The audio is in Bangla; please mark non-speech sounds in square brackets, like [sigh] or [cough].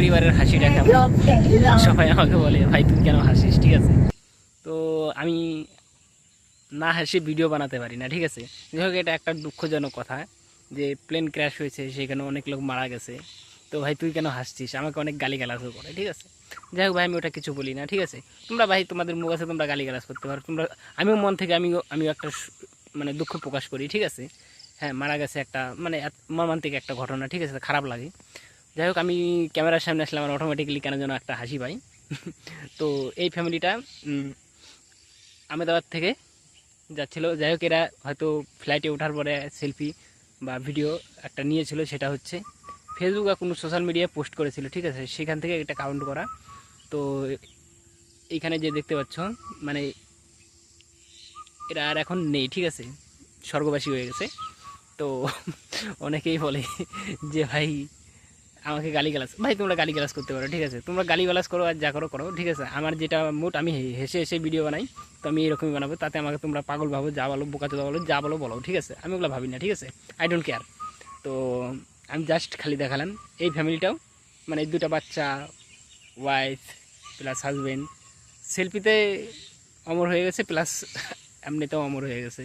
পরিবারের হাসিটা কেমন? সবাই আমাকে বলে ভাই তুমি কেন হাসিস? ঠিক আছে? তো আমি না হাসি ভিডিও বানাতে পারি না ঠিক আছে? যাই হোক এটা একটা দুঃখজনক কথা যে প্লেন ক্র্যাশ হয়েছে সেখানে অনেক লোক মারা গেছে। তো ভাই তুই কেন হাসছিস? আমাকে অনেক গালি গালাজও করে ঠিক আছে? যাই হোক ভাই আমি ওটা কিছু বলি না ঠিক আছে? তোমরা ভাই তোমাদের মুখ আছে তোমরা গালি গালাজ করতে পারো। তোমরা আমিও মন থেকে আমিও আমিও একটা মানে দুঃখ প্রকাশ করি ঠিক আছে? হ্যাঁ মারা গেছে একটা মানে মর্মান্তিক একটা ঘটনা ঠিক আছে? খারাপ লাগে। যাই হোক আমি ক্যামেরার সামনে আসলে আমার অটোমেটিক্যালি কেন যেন একটা হাসি পাই। [laughs] তো এই ফ্যামিলিটা উম, আহমেদাবাদ থেকে যাচ্ছিল। যাই হোক এরা হয়তো ফ্লাইটে ওঠার পরে সেলফি বা ভিডিও একটা নিয়েছিল সেটা হচ্ছে ফেসবুক বা কোনো সোশ্যাল মিডিয়ায় পোস্ট করেছিল ঠিক আছে? সেখান থেকে এটা কাউন্ট করা। তো এইখানে যে দেখতে পাচ্ছ মানে এরা আর এখন নেই ঠিক আছে? স্বর্গবাসী হয়ে গেছে। তো [laughs] অনেকেই বলে যে ভাই আমাকে গালি গালাজ ভাই, তোমরা গালি গালাজ করতে পারো, ঠিক আছে? তোমরা গালি গালাজ করো আর যা করো করো, ঠিক আছে? আমার যেটা মুড আমি হেসে হেসে ভিডিও বানাই, তো আমি এরকমই বানাবো। তাতে আমাকে তোমরা পাগল ভাবো, যা বলো বোকা চোদা বলো, যা বলো বলো, ঠিক আছে? আমি ওগুলো ভাবি না, ঠিক আছে? আই ডোন্ট কেয়ার তো আমি জাস্ট খালি দেখালাম। এই ফ্যামিলিটাও মানে দুটা বাচ্চা ওয়াইফ প্লাস হাজবেন্ড সেলফিতে অমর হয়ে গেছে প্লাস এমনিতেও অমর হয়ে গেছে।